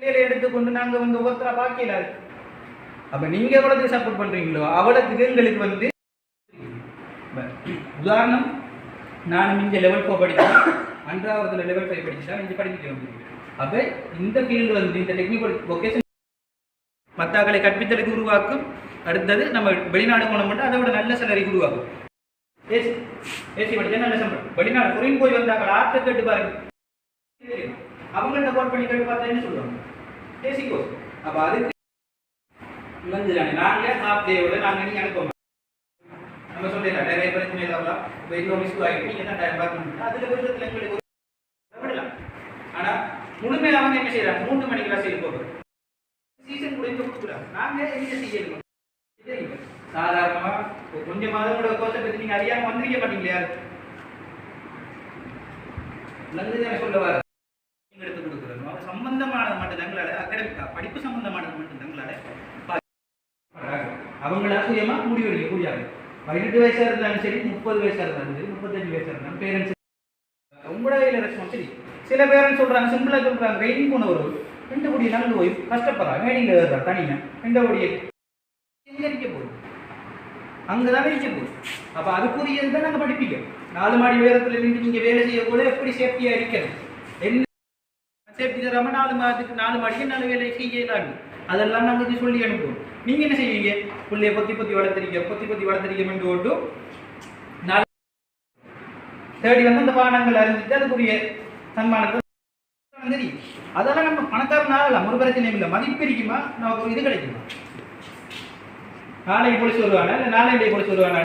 பிள்ளைகளை எடுத்துக்கொண்டு நாங்க வந்து ஒவ்வொருத்தரா பார்க்கல அப்ப நீங்க எவ்வளவு சப்போர்ட் பண்றீங்களோ அவ்வளவுக்கு எங்களுக்கு வந்து உதாரணம் நான் இங்க லெவல் ஃபோர் படித்தேன் அன்றாவதுல லெவல் ஃபைவ் படிச்சா இங்கே படிக்க வந்திருக்கேன் அப்ப இந்த ஃபீல்டு வந்து இந்த டெக்னிக்கல் ஒகேஷன் மத்தாக்களை கற்பித்தலுக்கு உருவாக்கும். அடுத்தது நம்ம வெளிநாடு போனோம் மட்டும் அதை விட நல்ல சிலரை உருவாக்கும். ஏசி ஏசி படிச்சா நல்ல சம்பளம். வெளிநாடு குறையும் போய் வந்தாக்கள் ஆற்ற கேட்டு பாருங்க. அவங்கள்ட்ட கோட் பண்ணி கேட்டு பார்த்தா என்ன சொல்லுவாங்க ஏசி கோர்ஸ் அப்ப அதுக்கு வந்து நாங்க ஹாஃப் டேவோட நாங்க நீங்க அனுப்ப நம்ம சொல்லிடலாம். நிறைய பிரச்சனை இல்லாமல் இப்போ இவ்வளோ மிஸ் ஆகிட்டு நீங்கள் தான் டைம் பார்க்க பார்க்கணும் அதில் விருதத்தில் எங்களுக்கு விடலாம். ஆனால் முழுமையாக அவங்க என்ன செய்யறாங்க? மூன்று மணி கிளாஸ் செய்ய போகிறோம் சீசன் முடிந்து கொடுக்குறாங்க நாங்கள் என்ன செய்யணும் தெரியுங்க சாதாரணமாக ஒரு கொஞ்சம் மாதங்களோட கோர்ஸை பற்றி நீங்கள் அறியாமல் வந்திருக்க மாட்டீங்களா நல்லது தானே சொல்ல வர நீங்க எடுத்து கொடுக்குறோம் அது சம்பந்தமானது மட்டும் தங்களால அகாடமிக்கா படிப்பு சம்பந்தமானது மட்டும் தங்களால அவங்களா சுயமா முடிவெடுக்க முடியாது. பதினெட்டு வயசா இருந்தாலும் சரி முப்பது வயசா இருந்தாலும் சரி முப்பத்தஞ்சு வயசா இருந்தாலும் பேரண்ட்ஸ் உங்களோட கையில் ரெஸ்பான்சிபிலிட்டி சில பேரண்ட்ஸ் சொல்றாங்க சிம்பிளா சொல்றாங்க வெயிட்டிங் போன ஒரு ரெண்டு கோடி நாள் போய் கஷ்டப்படுறாங்க மேடியில் ஏறுறா தனியா. ரெண்டு கோடி நிற்க போகுது. அங்கதானே நிற்க போகுது. அப்ப அதுக்குரியது தான் நாங்கள் படிப்பிக்கோம் நாலு மாடி உயரத்தில் நின்று நீங்க வேலை செய்ய எப்படி சேஃப்டியாக இருக்கணும்? என்ன சேஃப்டி தராம நாலு மாதத்துக்கு நாலு மாடிக்கு நாலு வேலை செய்யலாங்க அதெல்லாம் நாங்கள் இது சொல்லி அனுப்புவோம். நீங்கள் என்ன செய்வீங்க? பிள்ளைய பொத்தி பொத்தி வளர்த்துறீங்க பொத்தி பொத்தி வளர்த்துறீங்க மென்று ஓட்டு தேடி வந்து அந்த பானங்கள் அறிஞ்சிட்டு அதுக்குரிய சன்மானத்தை தெரியும் அதெல்லாம் நம்ம பணக்காரன் ஆகலாம் ஒரு பிரச்சனையும் இல்லை. மதிப்பு இருக்குமா நமக்கு இது கிடைக்குமா? நாளைக்கு போலீஸ் வருவானா? இல்லை நாளைக்கு போலீஸ் வருவானா?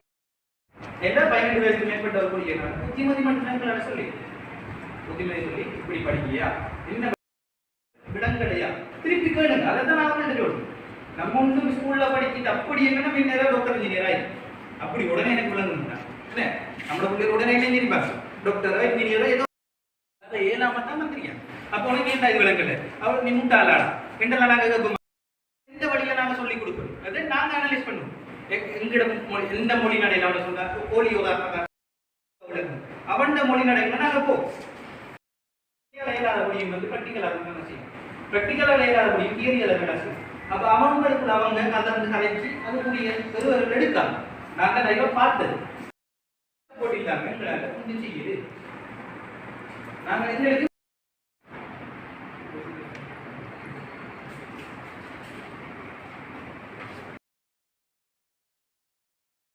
என்ன பதினெட்டு வயசுக்கு மேற்பட்ட ஒரு கூடிய புத்திமதி மட்டும் சொல்லி புத்திமதி சொல்லி இப்படி படிக்கியா? என்ன விடங்களையா திருப்பி கேளுங்க அதை தான் நான் அவங்கள்ட்ட சொல்றேன் நம்ம ஒன்றும் ஸ்கூல்ல படிக்கிட்டு அப்படி என்னன்னா நம்ம நேரம் டாக்டர் இன்ஜினியர் ஆகி அப்படி உடனே எனக்கு விளங்குங்க என்ன நம்மள பிள்ளைங்க உடனே என்ன இருப்பாங்க டாக்டரோ இன்ஜினியரோ ஏதோ அதை ஏழாம தான் வந்துருக்கேன் அப்போ உனக்கு என்ன இது விளங்கல? அவர் நீ முட்டாளாடா. என்றெல்லாம் நாங்கள் கேட்போம் எந்த வழியில நாங்க சொல்லி கொடுப்போம்? அது நாங்க அனலைஸ் பண்ணுவோம். எங்கட மொழி எந்த மொழி நடையில அவனை சொன்னா? கோழி உதாரணம் அவன் மொழி நடையில நாங்க போ. இயலாத முடியும் வந்து ப்ராக்டிக்கலாக செய்யும்? ப்ராக்டிக்கலாக இயலாத முடியும் தியரியில் வேலை செய்யும்? அப்போ அவங்களுக்கு அவங்க கலந்து கலைச்சு அதுக்குரிய பெருவர்கள் எடுத்தாங்க நாங்கள் நிறைய பார்த்தது. போட்டிருந்தாங்க எங்களால் கொஞ்சம் செய்யுது. நாங்கள் எங்களுக்கு